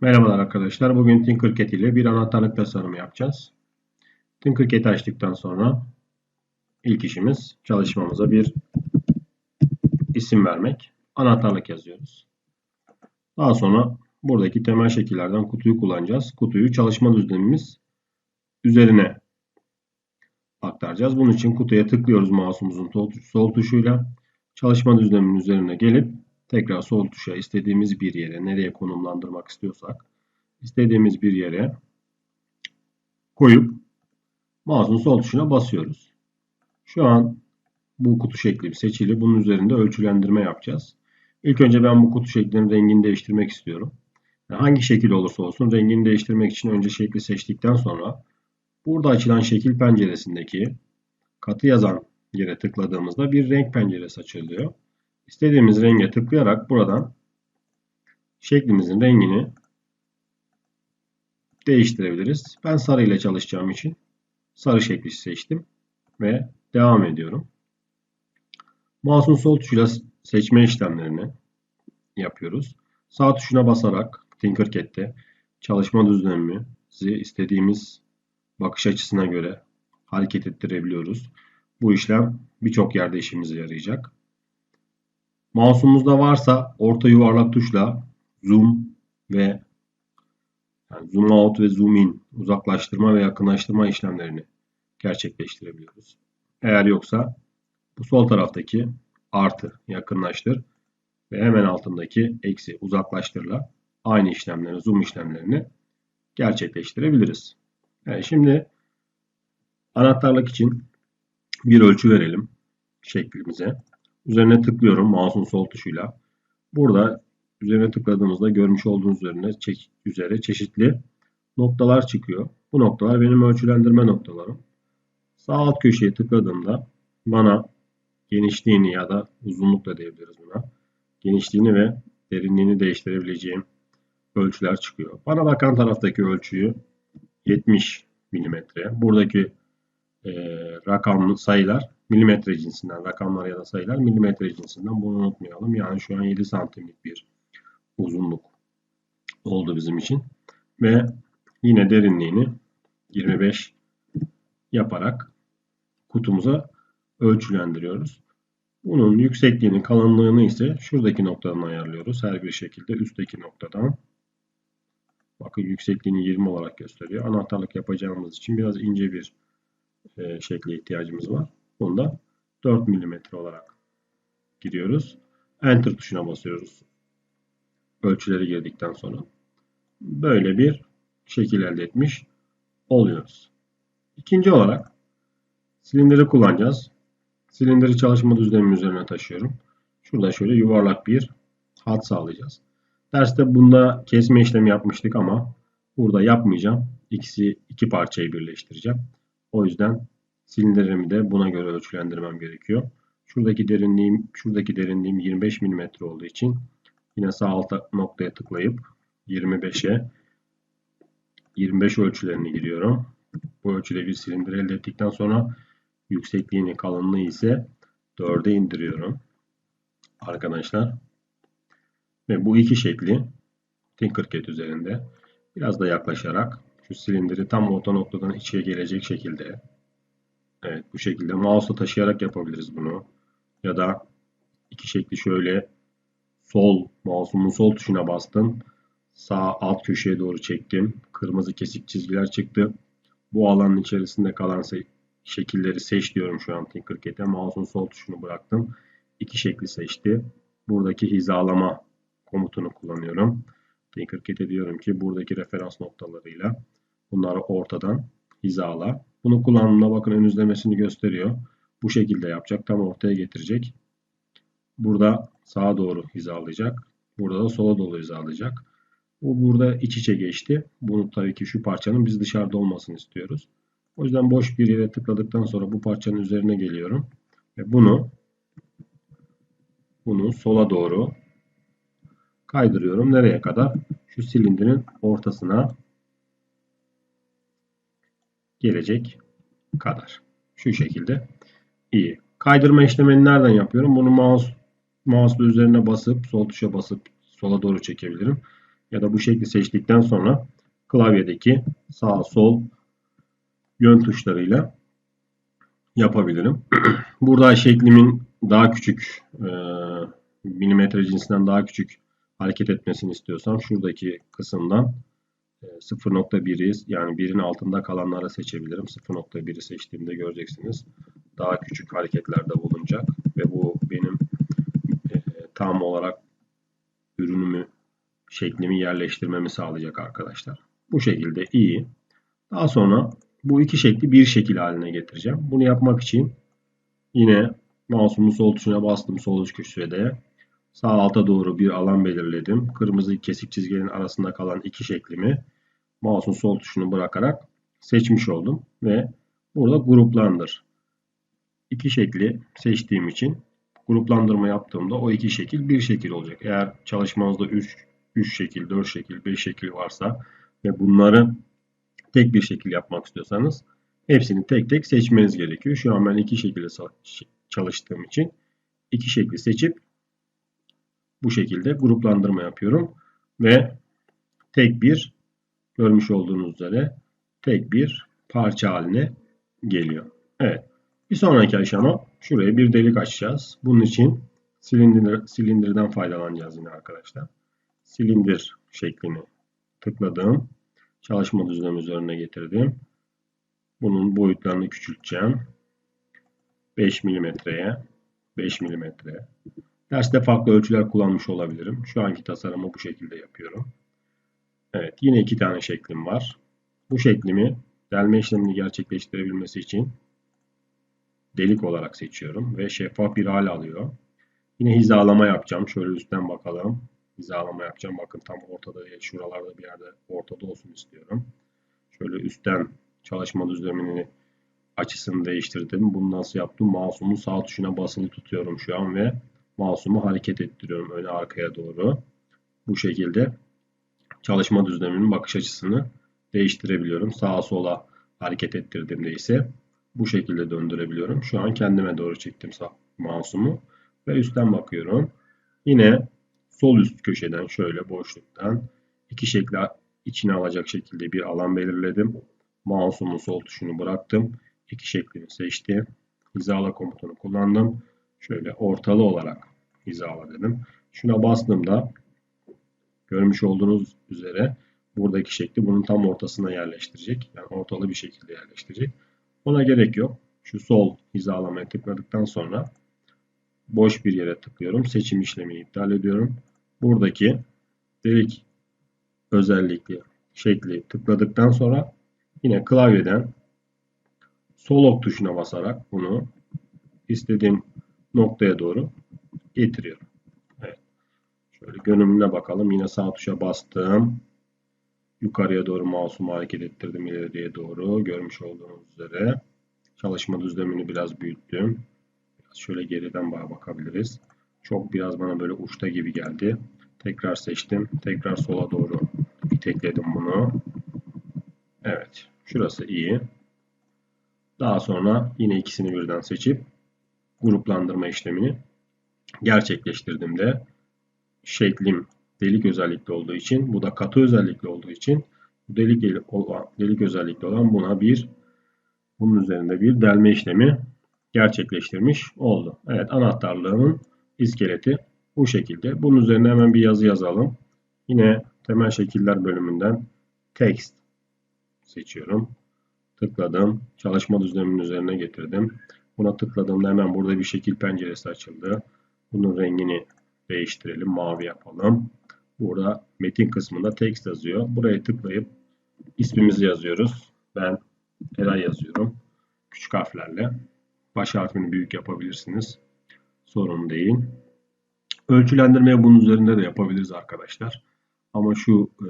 Merhabalar arkadaşlar. Bugün Tinkercad ile bir anahtarlık tasarımı yapacağız. Tinkercad'i açtıktan sonra ilk işimiz çalışmamıza bir isim vermek. Anahtarlık yazıyoruz. Daha sonra buradaki temel şekillerden kutuyu kullanacağız. Kutuyu çalışma düzlemimiz üzerine aktaracağız. Bunun için kutuya tıklıyoruz mouse'umuzun sol tuşuyla. Çalışma düzleminin üzerine gelip tekrar sol tuşa istediğimiz bir yere nereye konumlandırmak istiyorsak istediğimiz bir yere koyup mouse'un sol tuşuna basıyoruz. Şu an bu kutu şekli seçili. Bunun üzerinde ölçülendirme yapacağız. İlk önce ben bu kutu şeklinin rengini değiştirmek istiyorum. Yani hangi şekil olursa olsun rengini değiştirmek için önce şekli seçtikten sonra burada açılan şekil penceresindeki katı yazan yere tıkladığımızda bir renk penceresi açılıyor. İstediğimiz renge tıklayarak buradan şeklimizin rengini değiştirebiliriz. Ben sarı ile çalışacağım için sarı şekli seçtim ve devam ediyorum. Mouse'un sol tuşuyla seçme işlemlerini yapıyoruz. Sağ tuşuna basarak Tinkercad'de çalışma düzenimizi istediğimiz bakış açısına göre hareket ettirebiliyoruz. Bu işlem birçok yerde işimize yarayacak. Mouse'umuzda varsa orta yuvarlak tuşla zoom ve yani zoom out ve zoom in uzaklaştırma ve yakınlaştırma işlemlerini gerçekleştirebiliyoruz. Eğer yoksa bu sol taraftaki artı yakınlaştır ve hemen altındaki eksi uzaklaştırla aynı işlemleri zoom işlemlerini gerçekleştirebiliriz. Yani şimdi anahtarlık için bir ölçü verelim şeklimize. Üzerine tıklıyorum mouse'un sol tuşuyla. Burada üzerine tıkladığımızda görmüş olduğunuz üzerine üzere çeşitli noktalar çıkıyor. Bu noktalar benim ölçülendirme noktalarım. Sağ alt köşeye tıkladığımda bana genişliğini ya da uzunluk da diyebiliriz buna. Genişliğini ve derinliğini değiştirebileceğim ölçüler çıkıyor. Bana bakan taraftaki ölçüyü 70 mm. Buradaki e, rakamlı sayılar milimetre cinsinden rakamlar ya da sayılar milimetre cinsinden bunu unutmayalım. Yani şu an 7 santimlik bir uzunluk oldu bizim için. Ve yine derinliğini 25 yaparak kutumuza ölçülendiriyoruz. Bunun yüksekliğini, kalınlığını ise şuradaki noktadan ayarlıyoruz. Her bir şekilde üstteki noktadan. Bakın yüksekliğini 20 olarak gösteriyor. Anahtarlık yapacağımız için biraz ince bir e, şekle ihtiyacımız var. Bunda 4 mm olarak giriyoruz. Enter tuşuna basıyoruz. Ölçüleri girdikten sonra. Böyle bir şekil elde etmiş oluyoruz. İkinci olarak silindiri kullanacağız. Silindiri çalışma düzlemi üzerine taşıyorum. Şurada şöyle yuvarlak bir hat sağlayacağız. Derste bunda kesme işlemi yapmıştık ama burada yapmayacağım. İkisi iki parçayı birleştireceğim. O yüzden Silindirimi de buna göre ölçülendirmem gerekiyor. Şuradaki derinliğim, şuradaki derinliğim 25 mm olduğu için yine sağ alt noktaya tıklayıp 25'e 25 ölçülerini giriyorum. Bu ölçüde bir silindir elde ettikten sonra yüksekliğini kalınlığı ise 4'e indiriyorum. Arkadaşlar. Ve bu iki şekli Tinkercad üzerinde biraz da yaklaşarak şu silindiri tam orta noktadan içe gelecek şekilde Evet bu şekilde mouse'la taşıyarak yapabiliriz bunu. Ya da iki şekli şöyle sol mouse'umun sol tuşuna bastım. Sağ alt köşeye doğru çektim. Kırmızı kesik çizgiler çıktı. Bu alanın içerisinde kalan şekilleri seç diyorum şu an Tinkercad'e. Mouse'un sol tuşunu bıraktım. İki şekli seçti. Buradaki hizalama komutunu kullanıyorum. Tinkercad'e diyorum ki buradaki referans noktalarıyla bunları ortadan hizala. Bunu kullandığımda bakın ön izlemesini gösteriyor. Bu şekilde yapacak. Tam ortaya getirecek. Burada sağa doğru hizalayacak. Burada da sola doğru hizalayacak. Bu burada iç içe geçti. Bunu tabii ki şu parçanın biz dışarıda olmasını istiyoruz. O yüzden boş bir yere tıkladıktan sonra bu parçanın üzerine geliyorum. Ve bunu bunu sola doğru kaydırıyorum. Nereye kadar? Şu silindirin ortasına gelecek kadar. Şu şekilde iyi. Kaydırma işlemini nereden yapıyorum? Bunu mouse mouse'la üzerine basıp sol tuşa basıp sola doğru çekebilirim. ya da bu şekli seçtikten sonra klavyedeki sağ sol yön tuşlarıyla yapabilirim. Burada şeklimin daha küçük e, milimetre cinsinden daha küçük hareket etmesini istiyorsam şuradaki kısımdan 0.1'i yani 1'in altında kalanları seçebilirim. 0.1'i seçtiğimde göreceksiniz. Daha küçük hareketlerde bulunacak ve bu benim e, tam olarak ürünümü, şeklimi yerleştirmemi sağlayacak arkadaşlar. Bu şekilde iyi. Daha sonra bu iki şekli bir şekil haline getireceğim. Bunu yapmak için yine mouse'umun sol tuşuna bastım sol üst köşede. Sağ alta doğru bir alan belirledim. Kırmızı kesik çizgilerin arasında kalan iki şeklimi mouse'un sol tuşunu bırakarak seçmiş oldum ve burada gruplandır. İki şekli seçtiğim için gruplandırma yaptığımda o iki şekil bir şekil olacak. Eğer çalışmanızda 3 3 şekil, 4 şekil, 5 şekil varsa ve bunları tek bir şekil yapmak istiyorsanız hepsini tek tek seçmeniz gerekiyor. Şu an ben iki şekilde çalıştığım için iki şekli seçip bu şekilde gruplandırma yapıyorum ve tek bir görmüş olduğunuz üzere tek bir parça haline geliyor. Evet. Bir sonraki aşama şuraya bir delik açacağız. Bunun için silindir, silindirden faydalanacağız yine arkadaşlar. Silindir şeklini tıkladım. Çalışma düzlemi üzerine getirdim. Bunun boyutlarını küçülteceğim. 5 milimetreye 5 milimetre. Derste farklı ölçüler kullanmış olabilirim. Şu anki tasarımı bu şekilde yapıyorum. Evet yine iki tane şeklim var. Bu şeklimi delme işlemini gerçekleştirebilmesi için delik olarak seçiyorum ve şeffaf bir hal alıyor. Yine hizalama yapacağım. Şöyle üstten bakalım. Hizalama yapacağım. Bakın tam ortada değil. Şuralarda bir yerde ortada olsun istiyorum. Şöyle üstten çalışma düzlemini açısını değiştirdim. Bunu nasıl yaptım? Mouse'umun sağ tuşuna basılı tutuyorum şu an ve mouse'umu hareket ettiriyorum öne arkaya doğru. Bu şekilde çalışma düzleminin bakış açısını değiştirebiliyorum. Sağa sola hareket ettirdiğimde ise bu şekilde döndürebiliyorum. Şu an kendime doğru çektim mouse'umu ve üstten bakıyorum. Yine sol üst köşeden şöyle boşluktan iki şekli içine alacak şekilde bir alan belirledim. Mouse'umun sol tuşunu bıraktım. İki şeklini seçtim. Hizala komutunu kullandım. Şöyle ortalı olarak hizala dedim. Şuna bastığımda görmüş olduğunuz üzere buradaki şekli bunun tam ortasına yerleştirecek. Yani ortalı bir şekilde yerleştirecek. Ona gerek yok. Şu sol hizalamaya tıkladıktan sonra boş bir yere tıklıyorum. Seçim işlemini iptal ediyorum. Buradaki delik özellikli şekli tıkladıktan sonra yine klavyeden sol ok tuşuna basarak bunu istediğim noktaya doğru getiriyorum. Şöyle görünümüne bakalım. Yine sağ tuşa bastım. Yukarıya doğru mouse'umu hareket ettirdim ileriye doğru. Görmüş olduğunuz üzere. Çalışma düzlemini biraz büyüttüm. Biraz şöyle geriden bakabiliriz. Çok biraz bana böyle uçta gibi geldi. Tekrar seçtim. Tekrar sola doğru itekledim bunu. Evet. Şurası iyi. Daha sonra yine ikisini birden seçip gruplandırma işlemini gerçekleştirdiğimde şeklim delik özellikli olduğu için bu da katı özellikli olduğu için delik, olan, delik özellikli olan buna bir bunun üzerinde bir delme işlemi gerçekleştirmiş oldu. Evet anahtarlığının iskeleti bu şekilde. Bunun üzerine hemen bir yazı yazalım. Yine temel şekiller bölümünden text seçiyorum. Tıkladım. Çalışma düzleminin üzerine getirdim. Buna tıkladığımda hemen burada bir şekil penceresi açıldı. Bunun rengini değiştirelim. Mavi yapalım. Burada metin kısmında text yazıyor. Buraya tıklayıp ismimizi yazıyoruz. Ben Eray yazıyorum. Küçük harflerle. Baş harfini büyük yapabilirsiniz. Sorun değil. Ölçülendirmeyi bunun üzerinde de yapabiliriz arkadaşlar. Ama şu e,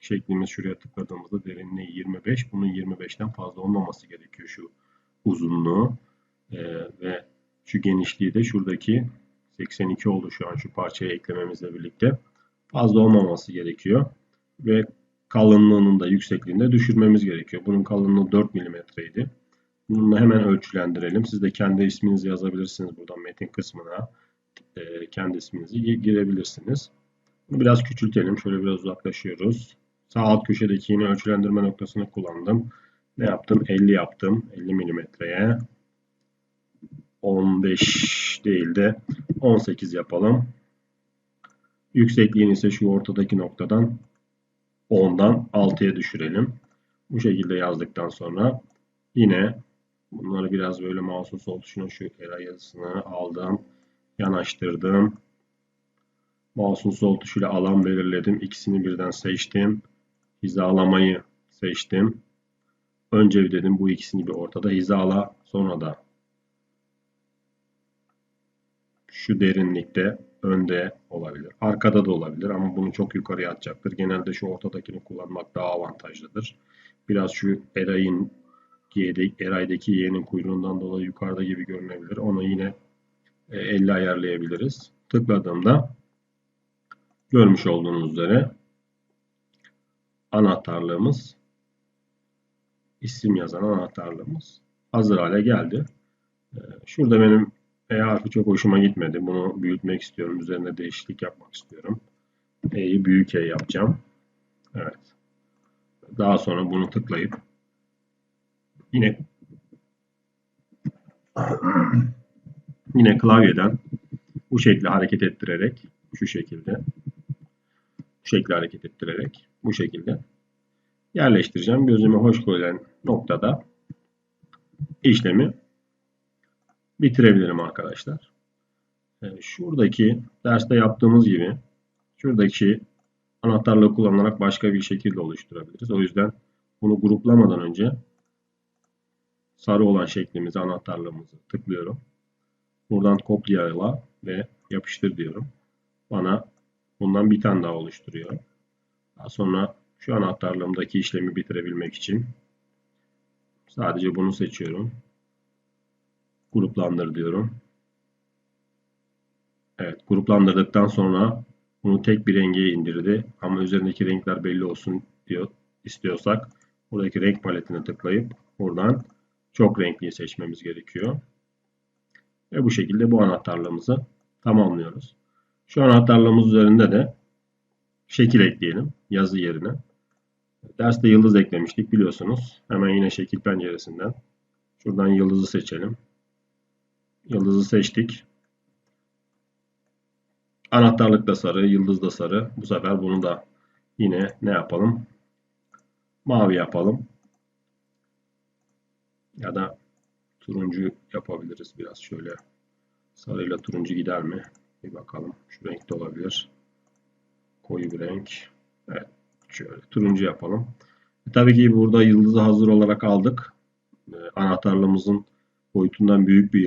şeklimiz şuraya tıkladığımızda derinliği 25. Bunun 25'ten fazla olmaması gerekiyor şu uzunluğu. E, ve şu genişliği de şuradaki 82 oldu şu an şu parçaya eklememizle birlikte. Fazla olmaması gerekiyor. Ve kalınlığının da yüksekliğini de düşürmemiz gerekiyor. Bunun kalınlığı 4 mm idi. Bununla hemen ölçülendirelim. Siz de kendi isminizi yazabilirsiniz buradan metin kısmına. E, kendi isminizi girebilirsiniz. Bunu biraz küçültelim. Şöyle biraz uzaklaşıyoruz. Sağ alt köşedeki yine ölçülendirme noktasını kullandım. Ne yaptım? 50 yaptım. 50 milimetreye. 15 değil de 18 yapalım. Yüksekliğini ise şu ortadaki noktadan 10'dan 6'ya düşürelim. Bu şekilde yazdıktan sonra yine bunları biraz böyle mouse'un sol tuşuna şu era yazısını aldım. Yanaştırdım. Mouse'un sol tuşuyla alan belirledim. İkisini birden seçtim. Hizalamayı seçtim. Önce dedim bu ikisini bir ortada hizala. Sonra da şu derinlikte önde olabilir. Arkada da olabilir ama bunu çok yukarıya atacaktır. Genelde şu ortadakini kullanmak daha avantajlıdır. Biraz şu Eray'ın Eray'daki Y'nin kuyruğundan dolayı yukarıda gibi görünebilir. Onu yine 50 e, ayarlayabiliriz. Tıkladığımda görmüş olduğunuz üzere anahtarlığımız isim yazan anahtarlığımız hazır hale geldi. E, şurada benim E harfi çok hoşuma gitmedi. Bunu büyütmek istiyorum. Üzerinde değişiklik yapmak istiyorum. E'yi büyük E yapacağım. Evet. Daha sonra bunu tıklayıp yine yine klavyeden bu şekilde hareket ettirerek şu şekilde bu şekilde hareket ettirerek bu şekilde yerleştireceğim. Gözüme hoş gelen noktada işlemi bitirebilirim arkadaşlar. Şuradaki derste yaptığımız gibi şuradaki anahtarlığı kullanarak başka bir şekilde oluşturabiliriz. O yüzden bunu gruplamadan önce sarı olan şeklimizi anahtarlığımızı tıklıyorum. Buradan kopyala ve yapıştır diyorum. Bana bundan bir tane daha oluşturuyor. Daha sonra şu anahtarlığımdaki işlemi bitirebilmek için sadece bunu seçiyorum. Gruplandır diyorum. Evet, gruplandırdıktan sonra bunu tek bir renge indirdi. Ama üzerindeki renkler belli olsun diyor istiyorsak buradaki renk paletine tıklayıp buradan çok renkli seçmemiz gerekiyor. Ve bu şekilde bu anahtarlığımızı tamamlıyoruz. Şu anahtarlığımız üzerinde de şekil ekleyelim yazı yerine. Derste yıldız eklemiştik biliyorsunuz. Hemen yine şekil penceresinden şuradan yıldızı seçelim. Yıldızı seçtik. Anahtarlık da sarı, yıldız da sarı. Bu sefer bunu da yine ne yapalım? Mavi yapalım. Ya da turuncu yapabiliriz biraz şöyle. Sarıyla turuncu gider mi? Bir bakalım. Şu renkte olabilir. Koyu bir renk. Evet. Şöyle turuncu yapalım. E, tabii ki burada yıldızı hazır olarak aldık. E, anahtarlığımızın boyutundan büyük bir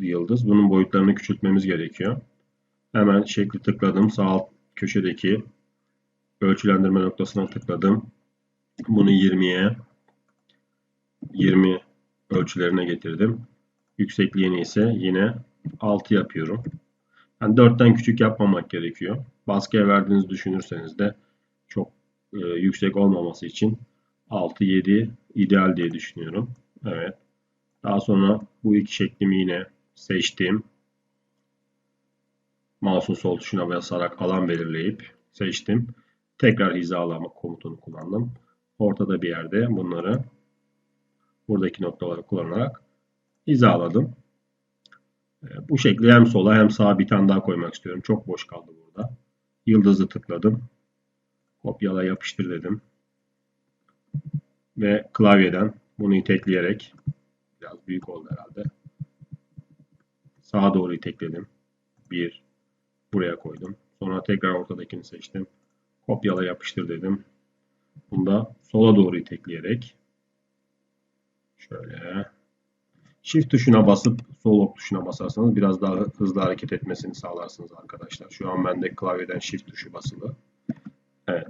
yıldız. Bunun boyutlarını küçültmemiz gerekiyor. Hemen şekli tıkladım. Sağ alt köşedeki ölçülendirme noktasına tıkladım. Bunu 20'ye 20 ölçülerine getirdim. Yüksekliğini ise yine 6 yapıyorum. Yani 4'ten küçük yapmamak gerekiyor. Baskıya verdiğinizi düşünürseniz de çok e, yüksek olmaması için 6-7 ideal diye düşünüyorum. Evet. Daha sonra bu iki şeklimi yine seçtim. Mouse'un sol tuşuna basarak alan belirleyip seçtim. Tekrar hizalama komutunu kullandım. Ortada bir yerde bunları buradaki noktaları kullanarak hizaladım. Ee, bu şekli hem sola hem sağa bir tane daha koymak istiyorum. Çok boş kaldı burada. Yıldızı tıkladım. Kopyala yapıştır dedim. Ve klavyeden bunu itekleyerek biraz büyük oldu herhalde. Sağa doğru itekledim. Bir buraya koydum. Sonra tekrar ortadakini seçtim. Kopyala yapıştır dedim. Bunu da sola doğru itekleyerek şöyle Shift tuşuna basıp sol ok tuşuna basarsanız biraz daha hızlı hareket etmesini sağlarsınız arkadaşlar. Şu an bende klavyeden Shift tuşu basılı. Evet.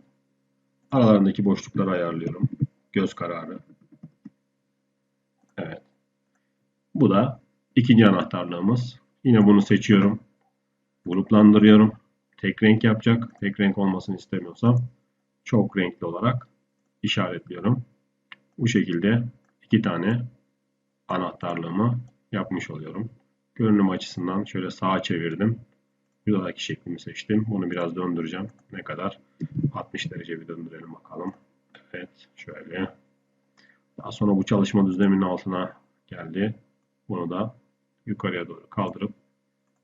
Aralarındaki boşlukları ayarlıyorum. Göz kararı. Evet. Bu da ikinci anahtarlığımız. Yine bunu seçiyorum. Gruplandırıyorum. Tek renk yapacak. Tek renk olmasını istemiyorsam çok renkli olarak işaretliyorum. Bu şekilde iki tane anahtarlığımı yapmış oluyorum. Görünüm açısından şöyle sağa çevirdim. Şuradaki şeklimi seçtim. Bunu biraz döndüreceğim. Ne kadar? 60 derece bir döndürelim bakalım. Evet. Şöyle. Daha sonra bu çalışma düzleminin altına geldi. Bunu da yukarıya doğru kaldırıp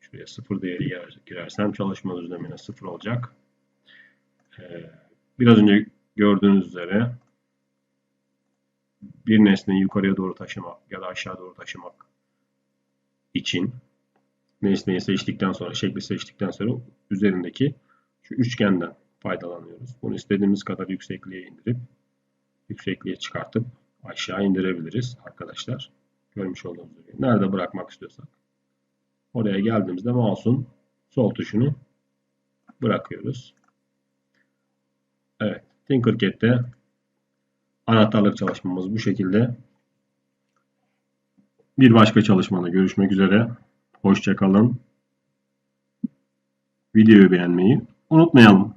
şuraya sıfır değeri girersem çalışma düzlemine sıfır olacak. Ee, biraz önce gördüğünüz üzere bir nesneyi yukarıya doğru taşımak ya da aşağı doğru taşımak için nesneyi seçtikten sonra, şekli seçtikten sonra üzerindeki şu üçgenden faydalanıyoruz. Bunu istediğimiz kadar yüksekliğe indirip yüksekliğe çıkartıp aşağı indirebiliriz arkadaşlar. Görmüş olduğunuz gibi. Nerede bırakmak istiyorsak. Oraya geldiğimizde mouse'un sol tuşunu bırakıyoruz. Evet. Tinkercad'de anahtarlık çalışmamız bu şekilde. Bir başka çalışmada görüşmek üzere. Hoşçakalın. Videoyu beğenmeyi unutmayalım.